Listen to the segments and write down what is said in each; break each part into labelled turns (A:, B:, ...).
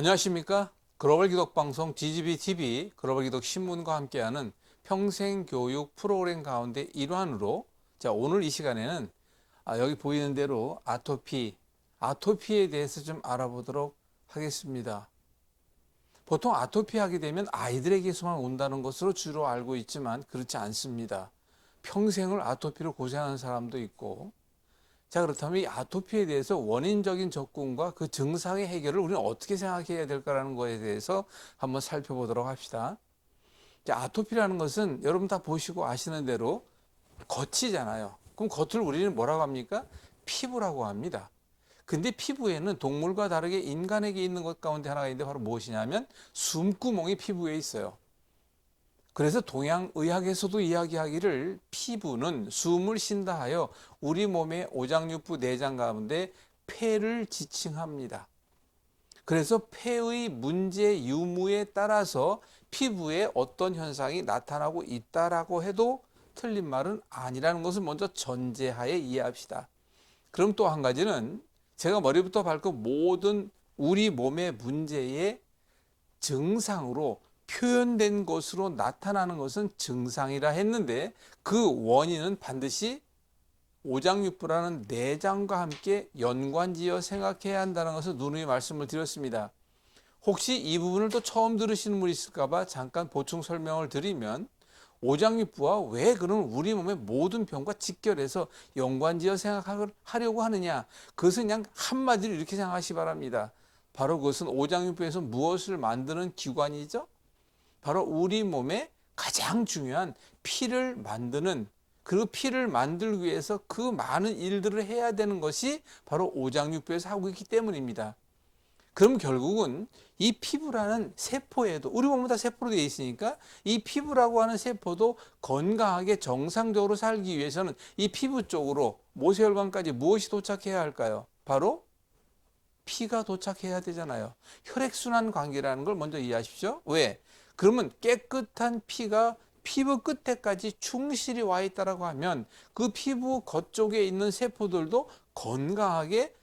A: 안녕하십니까? 글로벌 기독 방송 DGB TV 글로벌 기독 신문과 함께하는 평생 교육 프로그램 가운데 일환으로 자 오늘 이 시간에는 아, 여기 보이는 대로 아토피 아토피에 대해서 좀 알아보도록 하겠습니다. 보통 아토피 하게 되면 아이들에게서만 온다는 것으로 주로 알고 있지만 그렇지 않습니다. 평생을 아토피로 고생하는 사람도 있고 자 그렇다면 이 아토피에 대해서 원인적인 접근과 그 증상의 해결을 우리는 어떻게 생각해야 될까라는 거에 대해서 한번 살펴보도록 합시다. 자, 아토피라는 것은 여러분 다 보시고 아시는 대로 겉이잖아요. 그럼 겉을 우리는 뭐라고 합니까? 피부라고 합니다. 근데 피부에는 동물과 다르게 인간에게 있는 것 가운데 하나가 있는데 바로 무엇이냐면 숨구멍이 피부에 있어요. 그래서 동양의학에서도 이야기하기를 피부는 숨을 쉰다 하여 우리 몸의 오장육부 내장 가운데 폐를 지칭합니다. 그래서 폐의 문제 유무에 따라서 피부에 어떤 현상이 나타나고 있다라고 해도 틀린 말은 아니라는 것을 먼저 전제하에 이해합시다. 그럼 또 한 가지는 제가 머리부터 발끝 모든 우리 몸의 문제의 증상으로 표현된 것으로 나타나는 것은 증상이라 했는데 그 원인은 반드시 오장육부라는 내장과 함께 연관지어 생각해야 한다는 것을 누누이 말씀을 드렸습니다. 혹시 이 부분을 또 처음 들으시는 분이 있을까봐 잠깐 보충 설명을 드리면 오장육부와 왜 그런 우리 몸의 모든 병과 직결해서 연관지어 생각하려고 하느냐 그것은 그냥 한마디로 이렇게 생각하시 기 바랍니다. 바로 그것은 오장육부에서 무엇을 만드는 기관이죠? 바로 우리 몸에 가장 중요한 피를 만드는 그 피를 만들기 위해서 그 많은 일들을 해야 되는 것이 바로 오장육부에서 하고 있기 때문입니다. 그럼 결국은 이 피부라는 세포에도 우리 몸은 다 세포로 되어 있으니까 이 피부라고 하는 세포도 건강하게 정상적으로 살기 위해서는 이 피부 쪽으로 모세혈관까지 무엇이 도착해야 할까요? 바로 피가 도착해야 되잖아요. 혈액순환 관계라는 걸 먼저 이해하십시오. 왜? 그러면 깨끗한 피가 피부 끝에까지 충실히 와 있다라고 하면 그 피부 겉쪽에 있는 세포들도 건강하게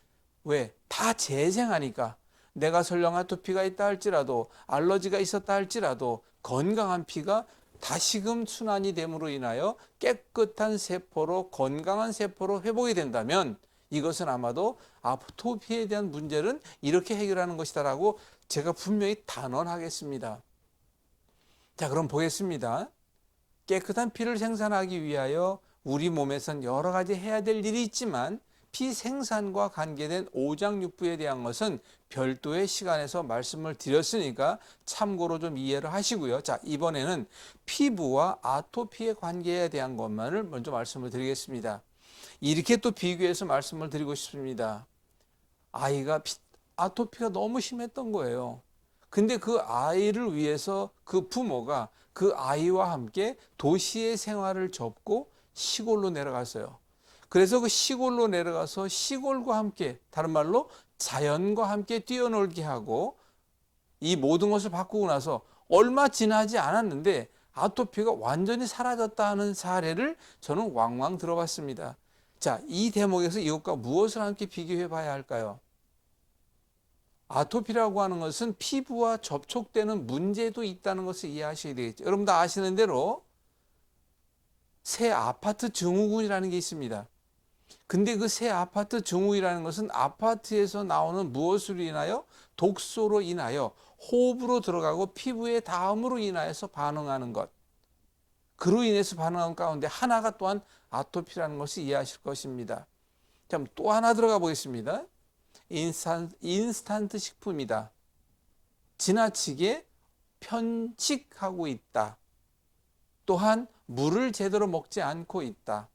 A: 왜? 다 재생하니까 내가 설령 아토피가 있다 할지라도 알러지가 있었다 할지라도 건강한 피가 다시금 순환이 됨으로 인하여 깨끗한 세포로 건강한 세포로 회복이 된다면 이것은 아마도 아토피에 대한 문제는 이렇게 해결하는 것이다라고 제가 분명히 단언하겠습니다. 자, 그럼 보겠습니다. 깨끗한 피를 생산하기 위하여 우리 몸에선 여러 가지 해야 될 일이 있지만 피 생산과 관계된 오장육부에 대한 것은 별도의 시간에서 말씀을 드렸으니까 참고로 좀 이해를 하시고요. 자, 이번에는 피부와 아토피의 관계에 대한 것만을 먼저 말씀을 드리겠습니다. 이렇게 또 비교해서 말씀을 드리고 싶습니다. 아이가 아토피가 너무 심했던 거예요. 근데 그 아이를 위해서 그 부모가 그 아이와 함께 도시의 생활을 접고 시골로 내려갔어요. 그래서 그 시골로 내려가서 시골과 함께 다른 말로 자연과 함께 뛰어놀게 하고 이 모든 것을 바꾸고 나서 얼마 지나지 않았는데 아토피가 완전히 사라졌다는 사례를 저는 왕왕 들어봤습니다. 자, 이 대목에서 이것과 무엇을 함께 비교해 봐야 할까요? 아토피라고 하는 것은 피부와 접촉되는 문제도 있다는 것을 이해하셔야 되겠죠. 여러분 다 아시는 대로 새 아파트 증후군이라는 게 있습니다. 근데 그 새 아파트 증후이라는 것은 아파트에서 나오는 무엇으로 인하여 독소로 인하여 호흡으로 들어가고 피부에 닿음으로 인하여서 반응하는 것. 그로 인해서 반응하는 가운데 하나가 또한 아토피라는 것을 이해하실 것입니다. 자, 또 하나 들어가 보겠습니다. 인스탄, 인스턴트 식품이다. 지나치게 편식하고 있다. 또한 물을 제대로 먹지 않고 있다.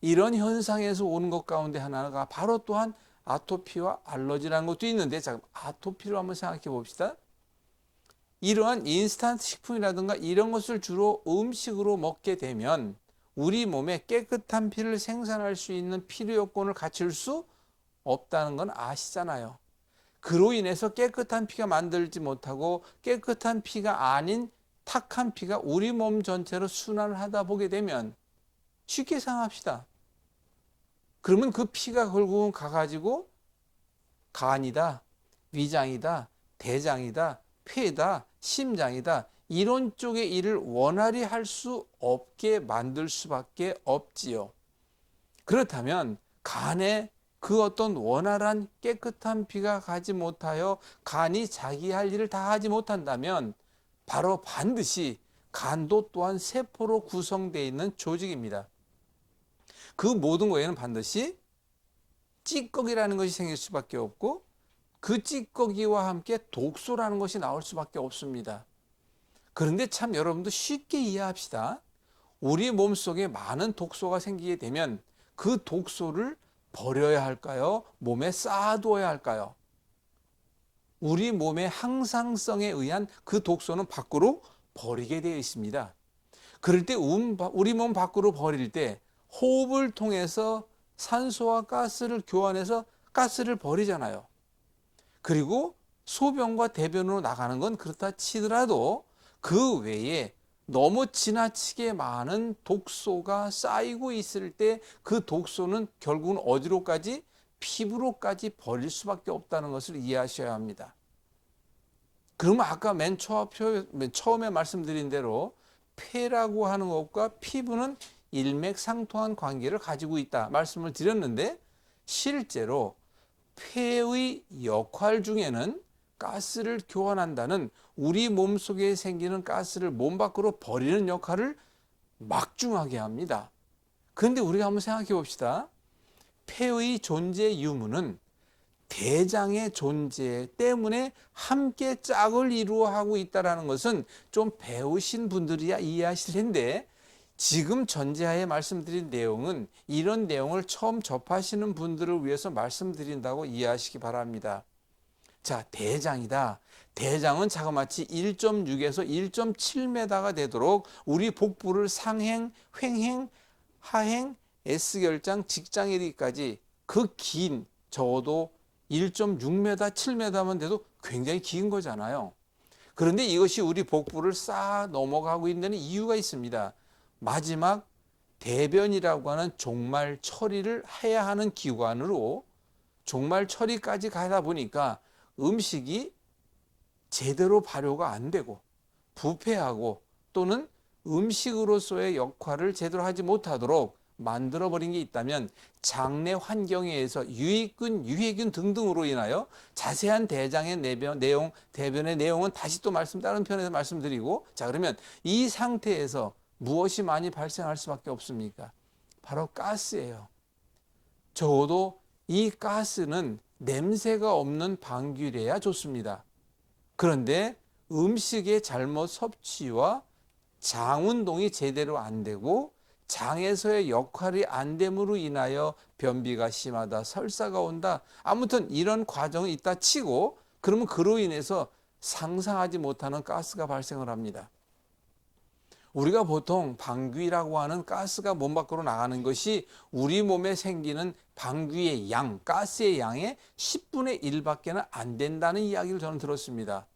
A: 이런 현상에서 오는 것 가운데 하나가 바로 또한 아토피와 알러지라는 것도 있는데 자 아토피로 한번 생각해 봅시다. 이러한 인스턴트 식품이라든가 이런 것을 주로 음식으로 먹게 되면 우리 몸에 깨끗한 피를 생산할 수 있는 필요 요건을 갖출 수 없다는 건 아시잖아요. 그로 인해서 깨끗한 피가 만들지 못하고 깨끗한 피가 아닌 탁한 피가 우리 몸 전체로 순환을 하다 보게 되면 쉽게 생각합시다. 그러면 그 피가 결국은 가가지고 간이다, 위장이다, 대장이다, 폐다, 심장이다. 이런 쪽의 일을 원활히 할 수 없게 만들 수밖에 없지요. 그렇다면 간에 그 어떤 원활한 깨끗한 피가 가지 못하여 간이 자기 할 일을 다 하지 못한다면 바로 반드시 간도 또한 세포로 구성되어 있는 조직입니다. 그 모든 거에는 반드시 찌꺼기라는 것이 생길 수밖에 없고 그 찌꺼기와 함께 독소라는 것이 나올 수밖에 없습니다. 그런데 참 여러분도 쉽게 이해합시다. 우리 몸 속에 많은 독소가 생기게 되면 그 독소를 버려야 할까요? 몸에 쌓아두어야 할까요? 우리 몸의 항상성에 의한 그 독소는 밖으로 버리게 되어 있습니다. 그럴 때 음, 우리 몸 밖으로 버릴 때 호흡을 통해서 산소와 가스를 교환해서 가스를 버리잖아요. 그리고 소변과 대변으로 나가는 건 그렇다 치더라도 그 외에 너무 지나치게 많은 독소가 쌓이고 있을 때 그 독소는 결국은 어디로까지 피부로까지 버릴 수밖에 없다는 것을 이해하셔야 합니다. 그러면 아까 맨 처음에 말씀드린 대로 폐라고 하는 것과 피부는 일맥상통한 관계를 가지고 있다 말씀을 드렸는데 실제로 폐의 역할 중에는 가스를 교환한다는 우리 몸 속에 생기는 가스를 몸 밖으로 버리는 역할을 막중하게 합니다. 그런데 우리가 한번 생각해 봅시다. 폐의 존재 유무는 대장의 존재 때문에 함께 짝을 이루어 하고 있다는 것은 좀 배우신 분들이야 이해하실 텐데 지금 전제하에 말씀드린 내용은 이런 내용을 처음 접하시는 분들을 위해서 말씀드린다고 이해하시기 바랍니다. 자, 대장이다. 대장은 자그마치 1.6에서 1.7m가 되도록 우리 복부를 상행, 횡행, 하행, S결장, 직장에 이르기까지 그 긴 적어도 1.6m, 7m만 돼도 굉장히 긴 거잖아요. 그런데 이것이 우리 복부를 쌓아 넘어가고 있는 이유가 있습니다. 마지막 대변이라고 하는 종말 처리를 해야 하는 기관으로 종말 처리까지 가다 보니까 음식이 제대로 발효가 안 되고 부패하고 또는 음식으로서의 역할을 제대로 하지 못하도록 만들어 버린 게 있다면 장내 환경에 의해서 유익균, 유해균 등등으로 인하여 자세한 대장의 내변, 내용, 대변의 내용은 다시 또 말씀, 다른 편에서 말씀드리고 자, 그러면 이 상태에서 무엇이 많이 발생할 수밖에 없습니까? 바로 가스예요. 적어도 이 가스는 냄새가 없는 방귀래야 좋습니다. 그런데 음식의 잘못 섭취와 장 운동이 제대로 안 되고 장에서의 역할이 안 됨으로 인하여 변비가 심하다, 설사가 온다. 아무튼 이런 과정이 있다 치고 그러면 그로 인해서 상상하지 못하는 가스가 발생을 합니다. 우리가 보통 방귀라고 하는 가스가 몸 밖으로 나가는 것이 우리 몸에 생기는 방귀의 양, 가스의 양의 10분의 1밖에는 안 된다는 이야기를 저는 들었습니다.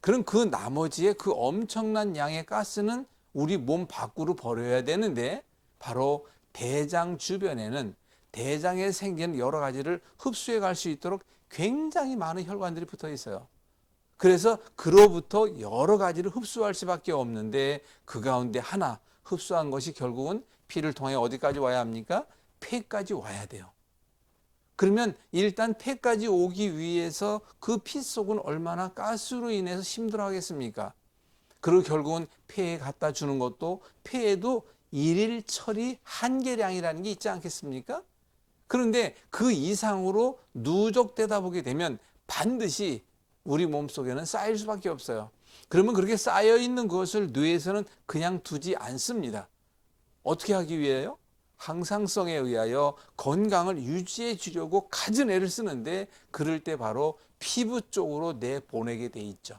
A: 그럼 그 나머지의 그 엄청난 양의 가스는 우리 몸 밖으로 버려야 되는데 바로 대장 주변에는 대장에 생기는 여러 가지를 흡수해 갈 수 있도록 굉장히 많은 혈관들이 붙어 있어요. 그래서 그로부터 여러 가지를 흡수할 수밖에 없는데 그 가운데 하나 흡수한 것이 결국은 피를 통해 어디까지 와야 합니까? 폐까지 와야 돼요. 그러면 일단 폐까지 오기 위해서 그 피 속은 얼마나 가스로 인해서 힘들어하겠습니까? 그리고 결국은 폐에 갖다 주는 것도 폐에도 일일 처리 한계량이라는 게 있지 않겠습니까? 그런데 그 이상으로 누적되다 보게 되면 반드시 우리 몸속에는 쌓일 수밖에 없어요. 그러면 그렇게 쌓여 있는 것을 뇌에서는 그냥 두지 않습니다. 어떻게 하기 위해요? 항상성에 의하여 건강을 유지해 주려고 갖은 애를 쓰는데 그럴 때 바로 피부 쪽으로 내보내게 돼 있죠.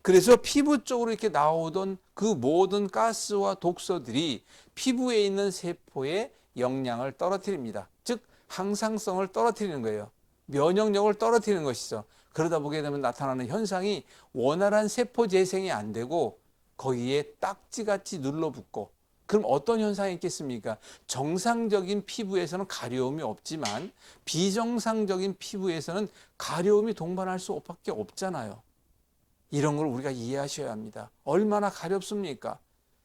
A: 그래서 피부 쪽으로 이렇게 나오던 그 모든 가스와 독소들이 피부에 있는 세포의 영양을 떨어뜨립니다. 즉 항상성을 떨어뜨리는 거예요. 면역력을 떨어뜨리는 것이죠. 그러다 보게 되면 나타나는 현상이 원활한 세포 재생이 안 되고 거기에 딱지같이 눌러붙고 그럼 어떤 현상이 있겠습니까? 정상적인 피부에서는 가려움이 없지만 비정상적인 피부에서는 가려움이 동반할 수밖에 없잖아요. 이런 걸 우리가 이해하셔야 합니다. 얼마나 가렵습니까?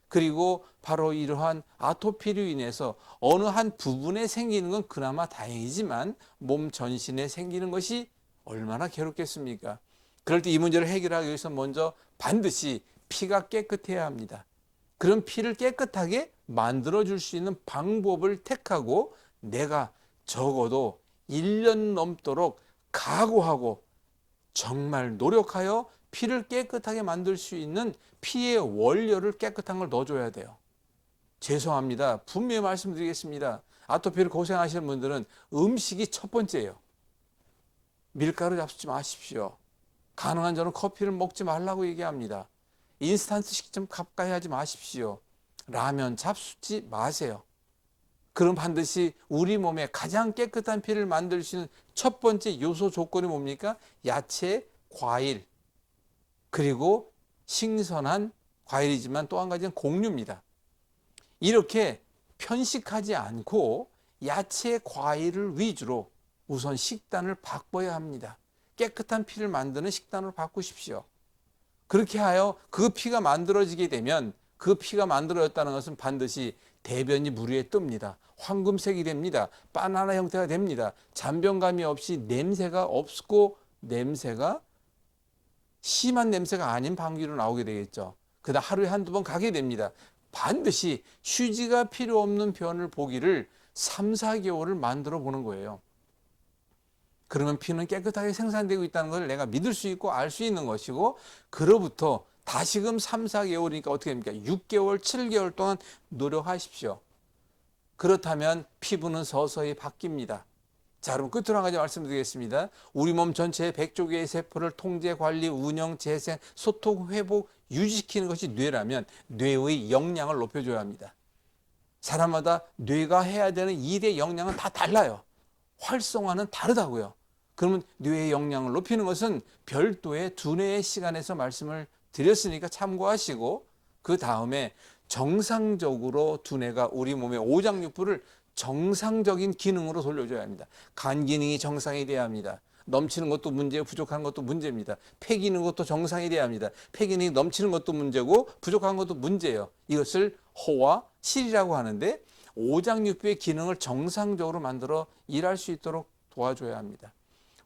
A: 그리고 바로 이러한 아토피로 인해서 어느 한 부분에 생기는 건 그나마 다행이지만 몸 전신에 생기는 것이 얼마나 괴롭겠습니까? 그럴 때 이 문제를 해결하기 위해서 먼저 반드시 피가 깨끗해야 합니다. 그런 피를 깨끗하게 만들어 줄 수 있는 방법을 택하고 내가 적어도 1년 넘도록 각오하고 정말 노력하여 피를 깨끗하게 만들 수 있는 피의 원료를 깨끗한 걸 넣어줘야 돼요. 죄송합니다. 분명히 말씀드리겠습니다. 아토피를 고생하시는 분들은 음식이 첫 번째예요. 밀가루 잡수지 마십시오. 가능한 저는 커피를 먹지 말라고 얘기합니다. 인스턴트 식 좀 가까이 하지 마십시오. 라면 잡수지 마세요. 그럼 반드시 우리 몸에 가장 깨끗한 피를 만들 수 있는 첫 번째 요소 조건이 뭡니까? 야채, 과일, 그리고 신선한 과일이지만 또 한 가지는 곡류입니다. 이렇게 편식하지 않고 야채, 과일을 위주로 우선 식단을 바꿔야 합니다. 깨끗한 피를 만드는 식단으로 바꾸십시오. 그렇게 하여 그 피가 만들어지게 되면 그 피가 만들어졌다는 것은 반드시 대변이 물 위에 뜹니다. 황금색이 됩니다. 바나나 형태가 됩니다. 잔변감이 없이 냄새가 없고 냄새가 심한 냄새가 아닌 방귀로 나오게 되겠죠. 그다 하루에 한두 번 가게 됩니다. 반드시 휴지가 필요 없는 변을 보기를 3, 4개월을 만들어 보는 거예요. 그러면 피는 깨끗하게 생산되고 있다는 것을 내가 믿을 수 있고 알 수 있는 것이고 그로부터 다시금 3, 4개월이니까 어떻게 됩니까? 6개월, 7개월 동안 노력하십시오. 그렇다면 피부는 서서히 바뀝니다. 자, 여러분 끝으로 한 가지 말씀드리겠습니다. 우리 몸 전체의 100조 개의 세포를 통제, 관리, 운영, 재생, 소통, 회복, 유지시키는 것이 뇌라면 뇌의 역량을 높여줘야 합니다. 사람마다 뇌가 해야 되는 일의 역량은 다 달라요. 활성화는 다르다고요. 그러면 뇌의 역량을 높이는 것은 별도의 두뇌의 시간에서 말씀을 드렸으니까 참고하시고 그 다음에 정상적으로 두뇌가 우리 몸의 오장육부를 정상적인 기능으로 돌려줘야 합니다. 간 기능이 정상이 돼야 합니다. 넘치는 것도 문제고 부족한 것도 문제입니다. 폐 기능 것도 정상이 돼야 합니다. 폐 기능이 넘치는 것도 문제고 부족한 것도 문제예요. 이것을 호와 실이라고 하는데 오장육부의 기능을 정상적으로 만들어 일할 수 있도록 도와줘야 합니다.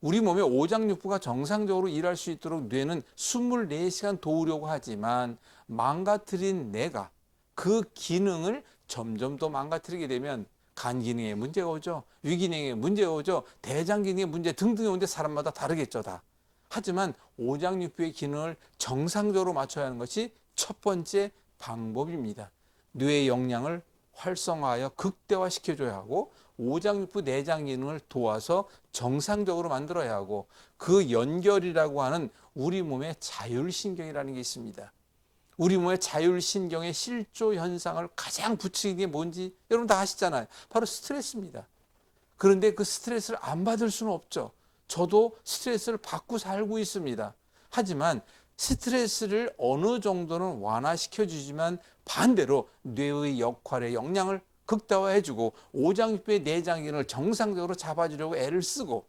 A: 우리 몸의 오장육부가 정상적으로 일할 수 있도록 뇌는 24시간 도우려고 하지만 망가뜨린 뇌가 그 기능을 점점 더 망가뜨리게 되면 간 기능에 문제가 오죠. 위 기능에 문제가 오죠. 대장 기능에 문제 등등이 오는데 사람마다 다르겠죠, 다. 하지만 오장육부의 기능을 정상적으로 맞춰야 하는 것이 첫 번째 방법입니다. 뇌의 역량을 활성화하여 극대화시켜줘야 하고 오장육부 내장 기능을 도와서 정상적으로 만들어야 하고 그 연결이라고 하는 우리 몸의 자율신경이라는 게 있습니다. 우리 몸의 자율신경의 실조 현상을 가장 부추기는 게 뭔지 여러분 다 아시잖아요. 바로 스트레스입니다. 그런데 그 스트레스를 안 받을 수는 없죠. 저도 스트레스를 받고 살고 있습니다. 하지만 스트레스를 어느 정도는 완화시켜 주지만 반대로 뇌의 역할의 역량을 극대화해 주고 오장육부의 내장 기능을 정상적으로 잡아주려고 애를 쓰고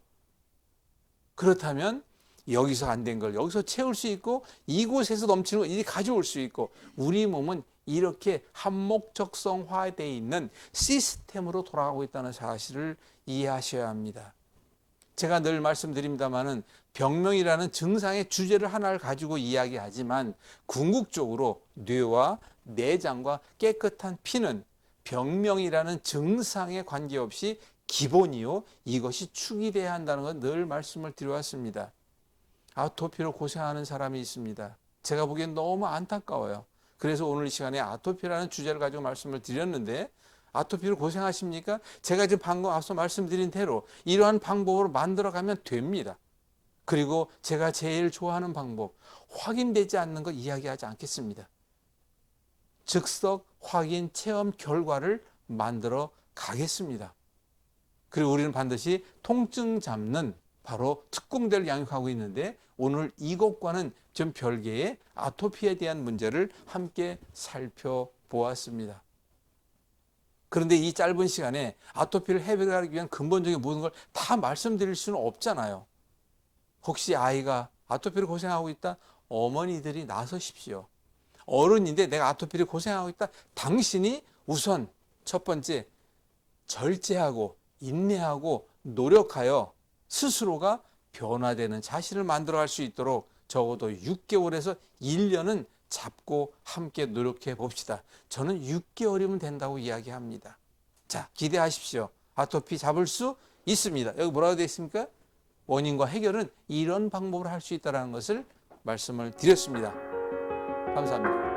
A: 그렇다면 여기서 안 된 걸 여기서 채울 수 있고 이곳에서 넘치는 걸 이리 가져올 수 있고 우리 몸은 이렇게 한목적성화되어 있는 시스템으로 돌아가고 있다는 사실을 이해하셔야 합니다. 제가 늘 말씀드립니다만은 병명이라는 증상의 주제를 하나를 가지고 이야기하지만 궁극적으로 뇌와 내장과 깨끗한 피는 병명이라는 증상에 관계없이 기본이요 이것이 축이 돼야 한다는 건 늘 말씀을 드려왔습니다. 아토피로 고생하는 사람이 있습니다. 제가 보기엔 너무 안타까워요. 그래서 오늘 이 시간에 아토피라는 주제를 가지고 말씀을 드렸는데 아토피로 고생하십니까? 제가 지금 방금 앞서 말씀드린 대로 이러한 방법으로 만들어가면 됩니다. 그리고 제가 제일 좋아하는 방법, 확인되지 않는 거 이야기하지 않겠습니다. 즉석 확인 체험 결과를 만들어 가겠습니다. 그리고 우리는 반드시 통증 잡는 바로 특공대를 양육하고 있는데 오늘 이것과는 좀 별개의 아토피에 대한 문제를 함께 살펴보았습니다. 그런데 이 짧은 시간에 아토피를 해결하기 위한 근본적인 모든 걸 다 말씀드릴 수는 없잖아요. 혹시 아이가 아토피를 고생하고 있다? 어머니들이 나서십시오. 어른인데 내가 아토피를 고생하고 있다? 당신이 우선 첫 번째 절제하고 인내하고 노력하여 스스로가 변화되는 자신을 만들어 갈 수 있도록 적어도 6개월에서 1년은 잡고 함께 노력해 봅시다. 저는 6개월이면 된다고 이야기합니다. 자, 기대하십시오. 아토피 잡을 수 있습니다. 여기 뭐라고 되어 있습니까? 원인과 해결은 이런 방법으로 할 수 있다는 것을 말씀을 드렸습니다. 감사합니다.